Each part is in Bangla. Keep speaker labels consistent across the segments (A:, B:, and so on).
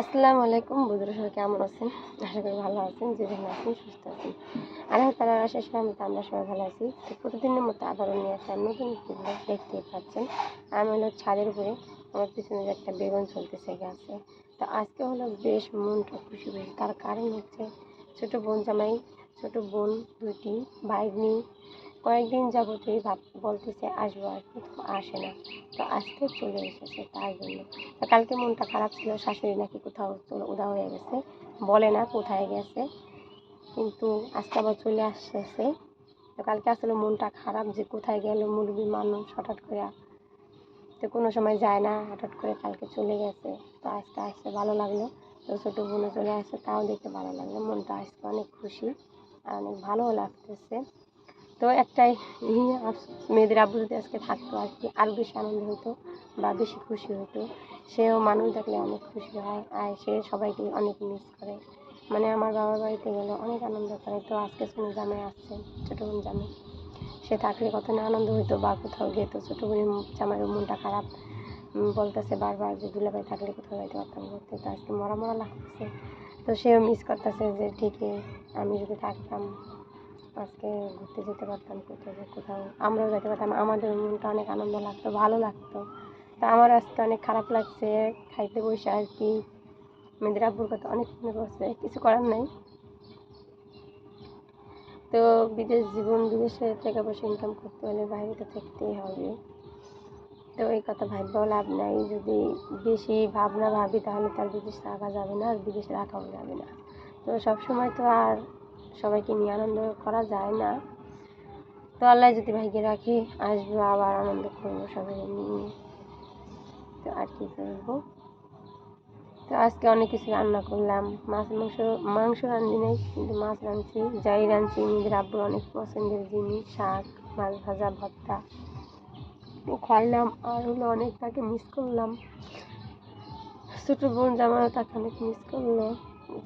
A: আসসালামু আলাইকুম। বন্ধুরা সবাই কেমন আছেন? আশা করি ভালো আছেন যেখানে আছেন সুস্থ আছেন। আর আল্লাহ তালার আশেষ মতো আমরা সবাই ভালো আছি। তো প্রতিদিনের মতো আবারও নিয়ে একটা নতুন ভিডিও দেখতে পাচ্ছেন। আমি হলো ছাদের উপরে, আমার পিছনে যে একটা বেগুন চলতেছে গাছে। তো আজকে হলো বেশ মনটা খুশি হয়েছে তার কারণ হচ্ছে ছোটো বোন জামাই, ছোটো বোন দুটি ভাগ্নি কয়েকদিন যাবতই ভাব, বলতেছে আসব আসব তো আসে না। তো আজকে চলে এসেছে তার জন্য। তো কালকে মনটা খারাপ ছিল, শাশুড়ি নাকি কোথাও চলে, উদা হয়ে গেছে। বলে না কোথায় গেছে, কিন্তু আজকে আবার চলে আসতেছে তো কালকে আসলে মনটা খারাপ যে কোথায় গেল মুরগি মানুষ হঠাৎ করে। তো কোনো সময় যায় না, হঠাৎ করে কালকে চলে গেছে। তো আজকে আসতে ভালো লাগল। তো ছোটো বোনও চলে আসছে, তাও দেখতে ভালো লাগল। মনটা আজকে অনেক খুশি, আর অনেক ভালোও লাগতেছে। তো একটাই মেয়েদের আব্বু যদি আজকে থাকতো আর কি আরও বেশি আনন্দ হতো বা বেশি খুশি হতো, সেও মানুষ দেখলে অনেক খুশি হয়, আর সে সবাইকে অনেক মিস করে। মানে আমার বাবার বাড়িতে গেলে অনেক আনন্দ করে। তো আজকে শুনে জামাই আসছে, ছোটো বোন জামাই। সে থাকলে কত না আনন্দ হতো বা কোথাও যেত ছোটো বোনের জামাইয়ের মনটা খারাপ। বলতেছে বারবার যে দুলাভাই থাকলে কোথাও যাইতে পারতাম করতে তো আজকে মরা মরা লাগতেছে। তো সেও মিস করতেছে যে ঠিকই আমি যদি থাকতাম। আজকে ঘুরতে যেতে পারতাম কোথাও কোথাও। আমরাও যেতে পারতাম, আমাদের মনটা অনেক আনন্দ লাগতো, ভালো লাগতো। তা আমার আজকে অনেক খারাপ লাগছে, খাইতে বসে আর কি। মেয়েদের আব্বুর কথা অনেক মনে পড়ছে, কিছু করার নাই। তো বিদেশ জীবন বিদেশে টাকা পয়সা ইনকাম করতে হলে বাইরে তো থাকতেই হবে। তো এই কথা ভাবতেও লাভ নাই, যদি বেশি ভাবনা ভাবি তাহলে তার বিদেশ থাকা যাবে না, আর বিদেশে রাখাও যাবে না। তো সব সময় তো আর সবাইকে নিয়ে আনন্দ করা যায় না। তো আল্লাহ যদি ভাগ্যে রাখে, আসব, আবার আনন্দ করব সবাই নিয়ে তো আর কি করব? তো আজকে অনেক কিছু রান্না করলাম। মাছ, মাংস মাংস রান্ধি নাই, কিন্তু মাছ রাঁধছি, যাই রাঁধছি, নিজের আব্বুর অনেক পছন্দের জিনিস, শাক, মাছ ভাজা, ভর্তা। তো খাইলাম, আর হলো অনেক তাকে মিস করলাম। ছোটো বোন জামাইও তাকে অনেক মিস করল,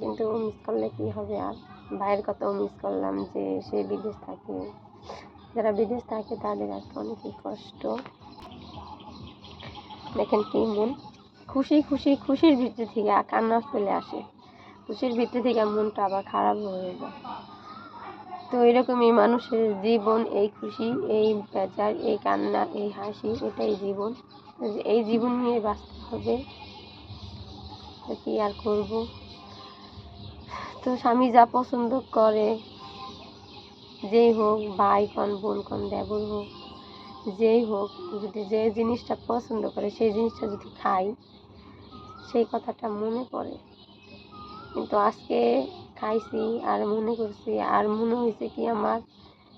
A: কিন্তু মিস করলে কি হবে আর? ভাইয়ের কথাও মিস করলাম যে সে বিদেশ থাকে। যারা বিদেশ থাকে তাদের আজকে অনেকই কষ্ট। দেখেন কি মন। খুশি খুশি, খুশির ভিতর থেকে কান্না চলে আসে। খুশির ভিতর থেকে মনটা আবার খারাপ হয়ে যায়। তো এরকমই মানুষের জীবন, এই খুশি, এই বেচার এই কান্না, এই হাসি, এটাই জীবন। এই জীবন নিয়ে বাঁচতে হবে। তো কি আর করব? তো স্বামী যা পছন্দ করে, যেই হোক ভাই কন, বোন কন, দেবর হোক, যেই হোক, যদি যে জিনিসটা পছন্দ করে, সেই জিনিসটা যদি খাই, সেই কথাটা মনে পড়ে। কিন্তু আজকে খাইছি আর মনে করছি, আর মনে হয়েছে কি আমার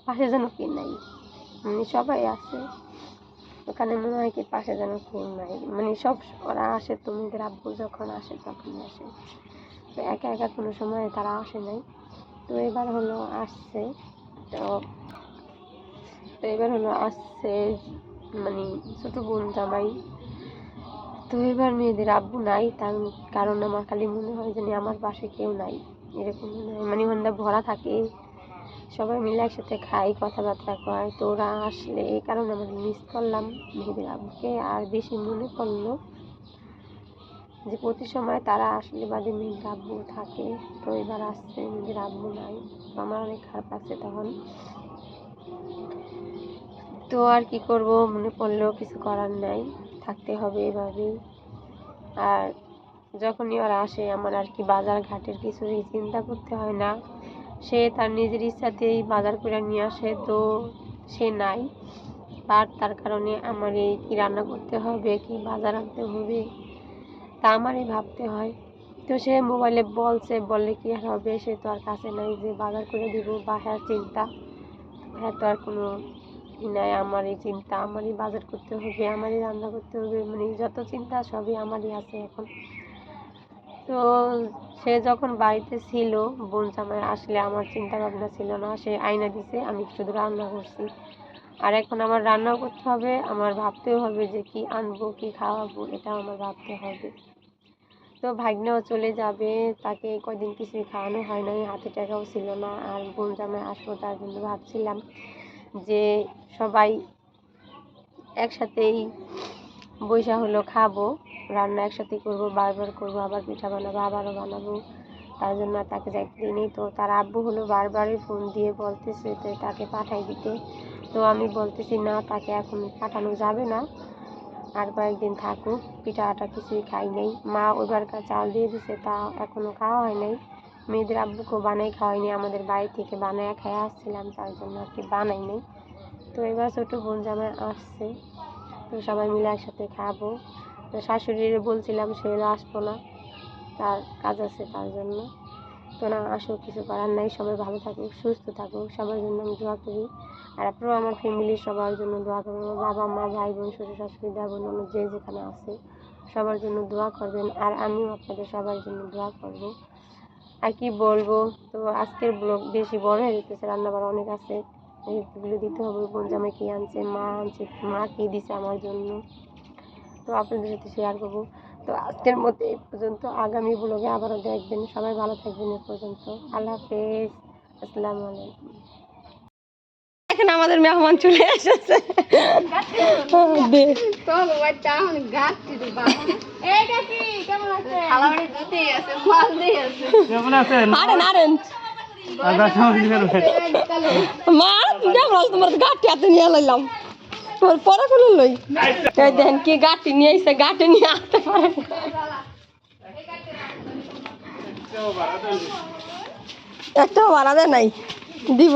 A: পাশে যেন কে নাই। মানে সবাই আছে, ওখানে মনে হয় কি পাশে যেন কেউ নাই। মানে সব ওরা আসে, তোমাদের আব্বু যখন আসে তখন আসে। একা একা কোনো সময় তারা আসে নাই। তো এবার হলো আসছে, তো তো এবার হলো আসছে মানে ছোটো বোন জামাই। তো এবার মেয়েদের আব্বু নাই, তার কারণ আমার খালি মনে হয় যেন আমার পাশে কেউ নাই, এরকম মনে হয়। মানে মনটা ভরা থাকে, সবাই মিলে একসাথে খাই, কথাবার্তা কয়। তো ওরা আসলে এই কারণে আমার মিস করলাম মেয়েদের আব্বুকে, আর বেশি মনে পড়ল যে প্রতি সময় তারা আসলে বাদে মেয়েদের আব্বু থাকে, তো এবার আসছে নিজের আব্বু নাই, তো আমার অনেক খারাপ লাগছে তখন। তো আর কি করব, মনে পড়লেও কিছু করার নাই, থাকতে হবে এভাবেই। আর যখনই ওরা আসে, আমার আর কি বাজার ঘাটের কিছুই চিন্তা করতে হয় না। সে তার নিজের ইচ্ছাতেই বাজার করে নিয়ে আসে, তো সে নাই। আর তার কারণে আমার এই কী রান্না করতে হবে, কি বাজার আনতে হবে তা আমারই ভাবতে হয়। তো সে মোবাইলে বলছে, বললে কি আর হবে? সে তো আর কাছে নাই যে বাজার করে দিব বা হ্যাঁ চিন্তা। হ্যাঁ তো আর কোনো ই নাই, আমারই চিন্তা। আমারই বাজার করতে হবে, আমারই রান্না করতে হবে মানে যত চিন্তা সবই আমারই আছে এখন। তো সে যখন বাড়িতে ছিল, বোন জামাই আসলে আমার চিন্তা ভাবনা ছিল না। সে আয়না দিছে, আমি শুধু রান্না করছি। আর এখন আমার রান্নাও করতে হবে, আমার ভাবতেও হবে যে কি আনব, কি খাওয়াবো, এটাও আমার ভাবতে হবে। তো ভাগ্নেও চলে যাবে। তাকে কয়দিন কিছুই খাওয়ানো হয় নাই, হাতে টাকাও ছিল না। আর বোন জামাই আসব তার জন্য ভাবছিলাম যে সবাই একসাথেই বৈশা হলো খাব, রান্না একসাথে করব, বারবার করব, আবার পিঠা বানাবো, আবারও বানাবো। তার জন্য তাকে যাইতে দিইনি তো তার আব্বু হলো বারবারই ফোন দিয়ে বলতেছে তাকে পাঠাই দিতে। তো আমি বলতেছি, না, তাকে এখন পাঠানো যাবে না। আর কয়েকদিন থাকুক পিঠা আটা কিছুই খাই নাই। মা ওইবারকার চাল দিয়ে দিছে, তা এখনও খাওয়া হয় নাই। মেয়েদের আব্বুকেও বানাই খাওয়াইনি আমাদের বাড়ি থেকে বানায় খেয়ে আসছিলাম, তার জন্য আর কি বানাই নাই। তো এবার ছোটো বোন জামাই আসছে, তো সবাই মিলে একসাথে খাব। তো শাশুড়িরে বলছিলাম, সে আসব না, তার কাজ আছে তার জন্য। তো না, আসুক, কিছু করার নাই, সবাই ভালো থাকুক, সুস্থ থাকুক, সবার জন্য আমি দোয়া করি। আর আপনারাও আমার ফ্যামিলির সবার জন্য দোয়া করবেন, আমার বাবা, মা, ভাই, বোন, শ্বশুর, শাশুড়ি, দেওয়া বোন আমার যে যেখানে আছে, সবার জন্য দোয়া করবেন আর আমিও আপনাদের সবার জন্য দোয়া করব। আর কি বলব, তো আজকের ব্লগ বেশি বড় হয়ে যেতেছে রান্নাবার অনেক আছে এগুলো দিতে হবে, বোন জামাই কী আনছে, মা আনছে, মা কী দিছে আমার জন্য। তো আপনাদের সাথে শেয়ার করব। তো আজকের মতো এই পর্যন্ত, আগামী ব্লগে আবারও দেখবেন, সবাই ভালো থাকবেন এ পর্যন্ত। আল্লাহ হাফেজ, আসসালামু আলাইকুম। এখন আমাদের মেহমান চলে এসেছে। মা তোমার হাতে নিয়ে লাইলাম। তোমার পরে ফেলে লই। দেখেন কি গাঠি নিয়ে এসে গাঠি নিয়ে আসতে পারে একটাও ভাড়া দেয় নাই। দিব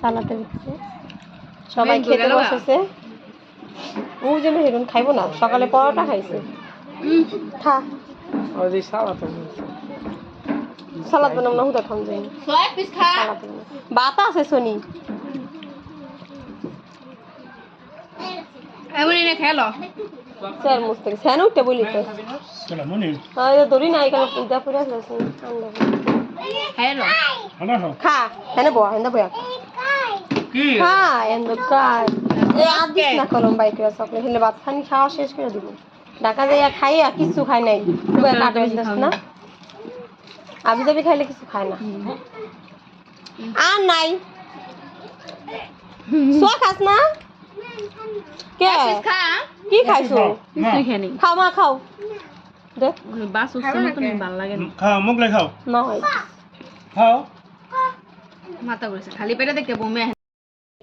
A: সালাতে দিচ্ছে। সবাই খেতে বসেছে। ও যে মেহরুন খাইবো না সকালে পরোটা খাইছে। খা
B: ওই যে সালা তো
A: সালাদ বানাম না হুদা খাম যাই বাতা আছে সোনি। স্যার মুস্তে স্যান উঠতে বলি তো।
B: চলা
A: ধরি না এখানে পূজা করে আসছে
B: হলো হলো
A: খা এনে বয়া এনে বয়া। এনে কার এ আর না কলম বাই করে সকলে হেলে ভাত খানি খাওয়া শেষ করে দিব। ঢাকা যাইয়া খাইয়া কিছু খাই নাই। তুই কাটা দিস না। আবি যাবি খাইলে কিছু খায় না। আর নাই। সোয়া খাস না? কে? কি খাইছো?
B: না
A: খাও। মা খাও। দেখ
B: খাও মুগলাই খাও।
A: না হয়
B: খাও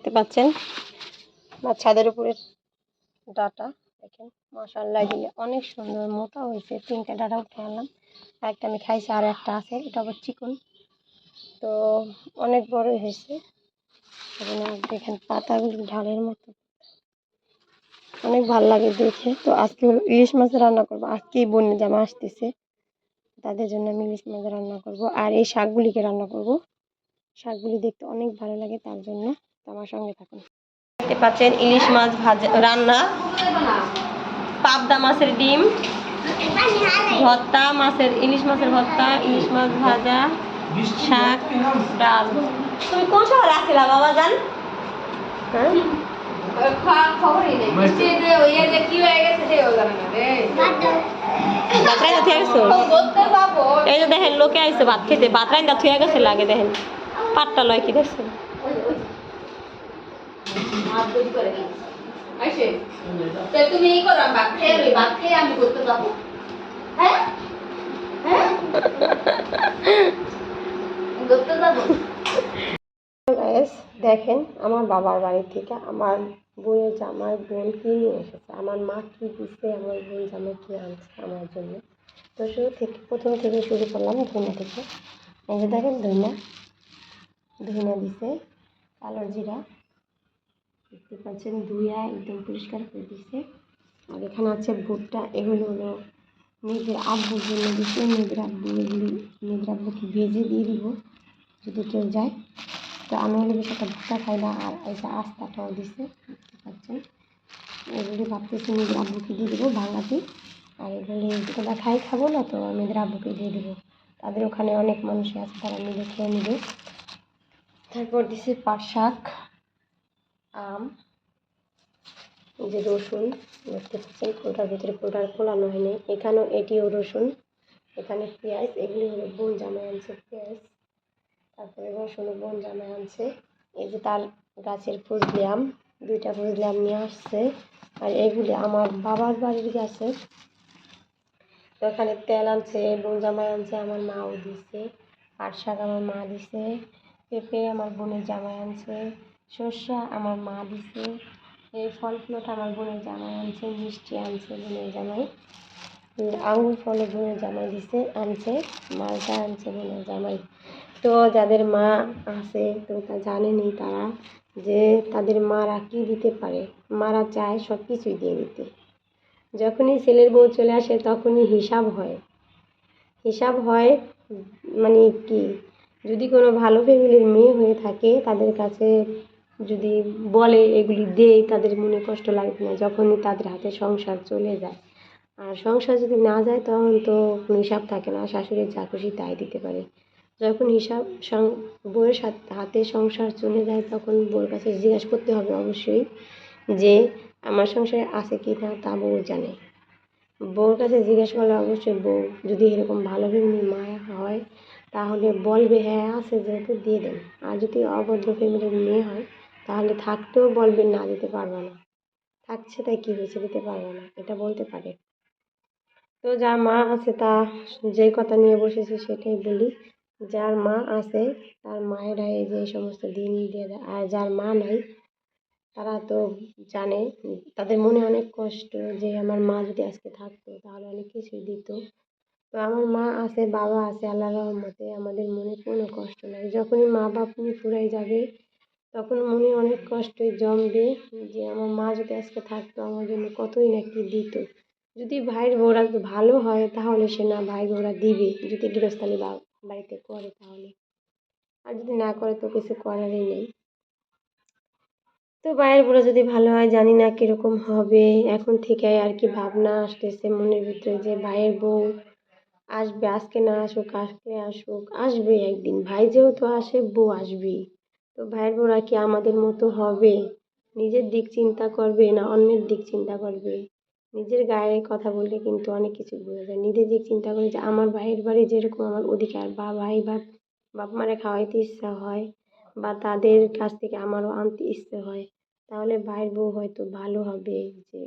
A: দেখতে পাচ্ছেন? আমার ছাদের উপরে ডাটা, দেখেন মশাল্লা দিলে অনেক সুন্দর, মোটা হয়েছে, তিনটে ডাটা উঠে আনলাম। একটা আমি খাইছি, আর একটা আছে, এটা আবার চিকন। তো অনেক বড় হয়েছে। দেখেন পাতাগুলো ঢালের মতো। অনেক ভালো লাগে দেখে। তো আজকে হলো ইলিশ মাছ রান্না করব। আজকেই বন্যা জামা আসতেছে। তাদের জন্য আমি ইলিশ মাছ রান্না করব। আর এই শাকগুলিকে রান্না করব। শাকগুলি দেখতে অনেক ভালো লাগে তার জন্য। আমার সঙ্গে থাকুন। দেখতে পাচ্ছেন ইলিশ মাছ ভাজা, রান্না। পাবদা মাছের ডিম। ভর্তা, মাছের, ইলিশ মাছের ভর্তা, ইলিশ মাছ ভাজা, শাক, ডাল। তুমি কোন শহরে আসছিলা বাবা, জান? হ্যাঁ? এই যে দেখেন, লোকে আইসে ভাত খেতে। ভাত রাইন্দা থুয়ে গেছে লাগে, দেখেন। পাটটা লয় কি দেখছেন
C: তুমি করো খেয়ে আমি যাব। হ্যাঁ? হ্যাঁ? যাব?
A: দেখেন, আমার বাবার বাড়ি থেকে আমার বইয়ের জামার বোন কি নিয়ে এসেছে। আমার মা কি দিচ্ছে আমার বোন জামাই কি আনছে আমার জন্য। তো শুরু থেকে, প্রথম থেকে শুরু করলাম ধইনা থেকে। এই যে দেখেন ধইনা ধইনা দিছে কালো জিরা। দেখতে পাচ্ছেন ধুইয়া একদম পরিষ্কার করে দিছে। আর এখানে আছে ভুট্টা, এগুলো হলো মেয়েদের আব্বুর জন্য দিচ্ছে মেয়েদের আব্বু এগুলি, মেয়েদের আব্বুকে ভেজে দিয়ে দিব যদি কেউ যায়। তো আমি হলে বেশ একটা ভুট্টা খাই না, আর এই যে আস্তাটাও দিছে, দেখতে পাচ্ছেন। এগুলি ভাবতেছি নিজের আব্বুকে দিয়ে দেবো ভাঙাতে আর এগুলি তোমরা খাই খাব না, তো আমি এদের আব্বুকে দিয়ে দেবো। তাদের ওখানে অনেক মানুষ আছে, তারা মিলে খেয়ে নেবে। তারপর দিছে পাট শাক। আম যে রসুন, দেখতে পাচ্ছেন কোনটার ভিতরে কোনটার খোলানো হয়নি। এখানেও এটিও রসুন, এখানে পেঁয়াজ, এগুলি হলো বোন জামাই আনছে পেঁয়াজ, তারপরে রসুন বোন জামাই আনছে। এই যে তার গাছের ফজলি আম, দুইটা ফজলি আম নিয়ে আসছে। আর এগুলি আমার বাবার বাড়ির গাছের তো ওখানে তেল আনছে, বোন জামাই আনছে, আমার মাও দিছে পাট শাক আমার মা দিছে, পেঁপে আমার বোনের জামাই আনছে। সর্ষা আমার মা দিছে। এই ফল ফ্লুট আমার বোনের জামাই আনছে, মিষ্টি আনছে, বোনের জামাই। আঙুর ফলে বোনের জামাই দিছে, আনছে, মালটা আনছে বোনের জামাই। তো যাদের মা আছে, তো তা জানেনি তারা যে তাদের মারা কি দিতে পারে। মারা চায় সব কিছুই দিয়ে দিতে। যখনই ছেলের বউ চলে আসে, তখনই হিসাব হয়। হিসাব হয় মানে কি? যদি কোনো ভালো ফ্যামিলির মেয়ে হয়ে থাকে, তাদের কাছে যদি বলে এগুলি দেই, তাদের মনে কষ্ট লাগবে না। যখনই তাদের হাতে সংসার চলে যায়। আর সংসার যদি না যায়, তখন তো কোনো হিসাব থাকে না। শাশুড়ি যা খুশি তাই দিতে পারে। যখন হিসাব সং- বউয়ের হাতে সংসার চলে যায়, তখন বউয়ের কাছে জিজ্ঞাসা করতে হবে অবশ্যই যে, আমার সংসারে আছে কি না তা বউ জানে। বউর কাছে জিজ্ঞাসা করলে অবশ্যই বউ যদি এরকম ভালো ফ্যামিলির মায়া হয়, তাহলে বলবে হ্যাঁ আছে যেহেতু, দিয়ে দেন। আর যদি অভদ্র ফ্যামিলির মেয়ে হয় তাহলে থাকতেও বলবে না দিতে পারব না। থাকছে তাই কী হয়েছে দিতে পারব না, এটা বলতে পারে। তো যার মা আছে তা যেই কথা নিয়ে বসেছে সেটাই বলি। যার মা আছে তার মায়েরা এই যে সমস্ত দিন দিয়ে দেয় আর যার মা নাই, তারা তো জানে, তাদের মনে অনেক কষ্ট যে আমার মা যদি আজকে থাকতো তাহলে অনেক কিছুই দিত। তো আমার মা আছে, বাবা আছে আল্লাহ রহমতে আমাদের মনে কোনো কষ্ট নাই। যখনই মা বাপ নিয়ে ফুরাই যাবে তখন মনে অনেক কষ্ট জমবে যে আমার মা যদি আজকে থাকতো আমার জন্য কতই না কি দিত। যদি ভাইয়ের বউরা ভালো হয় তাহলে সে না ভাই বউরা দিবে, যদি গৃহস্থালী বাড়িতে করে তাহলে। আর যদি না করে তো কিছু করারই নেই। তো ভাইয়ের বউরা যদি ভালো হয়, জানি না কীরকম হবে। এখন থেকে আর কি ভাবনা আসতেছে মনের ভিতরে যে ভাইয়ের বউ আসবে, আজকে না আসুক আজকে আসুক, আসবে একদিন। ভাই যেহেতু আসে, বউ আসবেই। তো ভাইয়ের বউরা কি আমাদের মতো হবে। নিজের দিক চিন্তা করবে না অন্যের দিক চিন্তা করবে। নিজের গায়ে কথা বললে কিন্তু অনেক কিছু বোঝা যায়। নিজের দিক চিন্তা করে যে আমার ভাইয়ের বাড়ি যেরকম আমার অধিকার, বা ভাই বা বাপ মারে খাওয়াইতে ইচ্ছা হয়, বা তাদের কাছ থেকে আমারও আনতে ইচ্ছে হয়, তাহলে ভাইয়ের বউ হয়তো ভালো হবে যে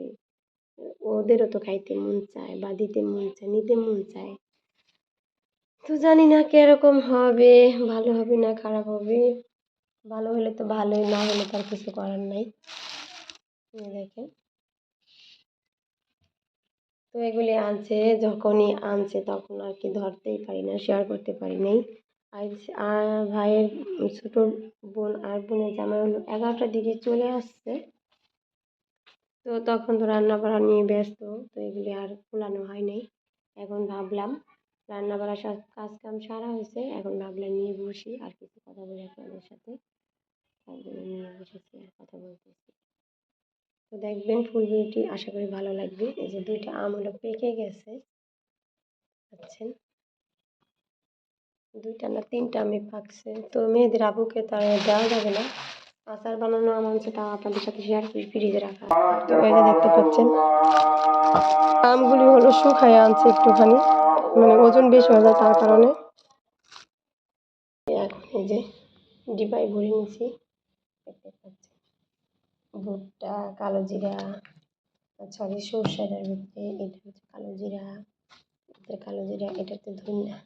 A: ওদেরও তো খাইতে মন চায়, বা দিতে মন চায়, নিতে মন চায়। তো জানি না কীরকম হবে, ভালো হবে না খারাপ হবে। ভালো হলে তো ভালোই, না হলে তার কিছু করার নাই। দেখেন। তো এগুলি আনছে, যখনই আনছে তখন আর কি ধরতেই পারি না শেয়ার করতে পারি নাই। আর আর ভাইয়ের ছোটো বোন, আর বোনের জামাই হলো এগারোটার দিকে চলে আসছে। তো তখন তো রান্না বাড়া নিয়ে ব্যস্ত, তো এগুলি আর খোলানো হয় নাই। এখন ভাবলাম রান্না বাড়া সব কাজ কাম সারা হয়েছে। এখন ভাবলাম নিয়ে বসি, আর কিছু কথা বলি আপনাদের সাথে। তার জন্য নিয়ে বসেছি আর কথা বলতেছি। তো দেখবেন ফুল আশা করি ভালো লাগবে। এই যে দুইটা আম হলো পেকে গেছে। পাচ্ছেন দুইটা না তিনটা আমি পাকছে। তো মেয়েদের আবুকে তার দেওয়া যাবে না। আচার বানানো আম আনছে আপনাদের সাথে শেয়ার করি ফ্রিজে রাখা। তো দেখতে পাচ্ছেন আমগুলি হলো শুকায় আনছে একটুখানি। মানে ওজন বেশি হয়ে যায় তার কারণে। এখন এই যে ডিবায় ভরে নিয়েছি। ভুট্টা, কালো জিরা, সরি সর্ষেটার ভিতরে, এটা হচ্ছে কালো জিরা এটা কালো জিরা এটা হচ্ছে ধনিয়া।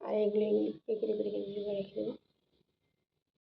A: আর এগুলি করে কেটে রেখে দেবো।